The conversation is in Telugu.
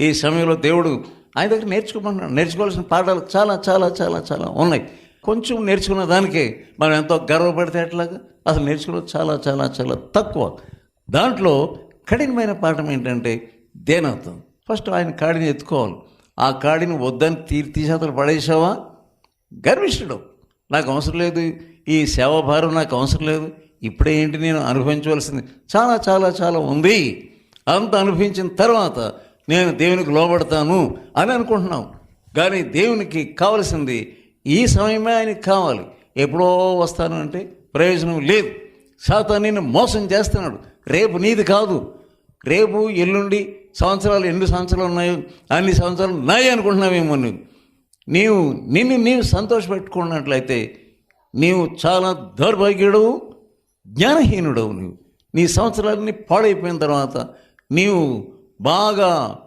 ఈ సమయంలో దేవుడు ఆయన దగ్గర నేర్చుకోమంటున్నాడు నేర్చుకోవాల్సిన పాఠాలు చాలా చాలా చాలా చాలా ఉన్నాయి. కొంచెం నేర్చుకున్న దానికే మనం ఎంతో గర్వపడితే ఎట్లాగా? అసలు నేర్చుకున్నది చాలా చాలా చాలా తక్కువ. దాంట్లో కఠినమైన పాఠం ఏంటంటే దేనర్థం. ఫస్ట్ ఆయన కాడిని ఎత్తుకోవాలి. ఆ కాడిని వద్దని తీర్ తీసేతలు పడేసావా? గర్విష్ఠుడు. నాకు అవసరం లేదు. ఈ సేవాభారం నాకు అవసరం లేదు. ఇప్పుడే ఏంటి నేను అనుభవించవలసింది? చాలా చాలా చాలా ఉంది. అంత అనుభవించిన తర్వాత నేను దేవునికి లోబడతాను అని అనుకుంటున్నాం. కానీ దేవునికి కావలసింది ఈ సమయమే ఆయనకి కావాలి. ఎప్పుడో వస్తాను అంటే ప్రయోజనం లేదు. సాతాన్ని నిన్ను మోసం చేస్తున్నాడు. రేపు నీది కాదు. రేపు ఎల్లుండి సంవత్సరాలు ఎన్ని సంవత్సరాలు ఉన్నాయో అన్ని సంవత్సరాలు నాయి అనుకుంటున్నావేమో నువ్వు. నీవు నిన్ను నీవు సంతోషపెట్టుకున్నట్లయితే నీవు చాలా దౌర్భాగ్యుడవు జ్ఞానహీనుడవు నువ్వు. నీ సంవత్సరాలన్నీ పాడైపోయిన తర్వాత నీవు బాగా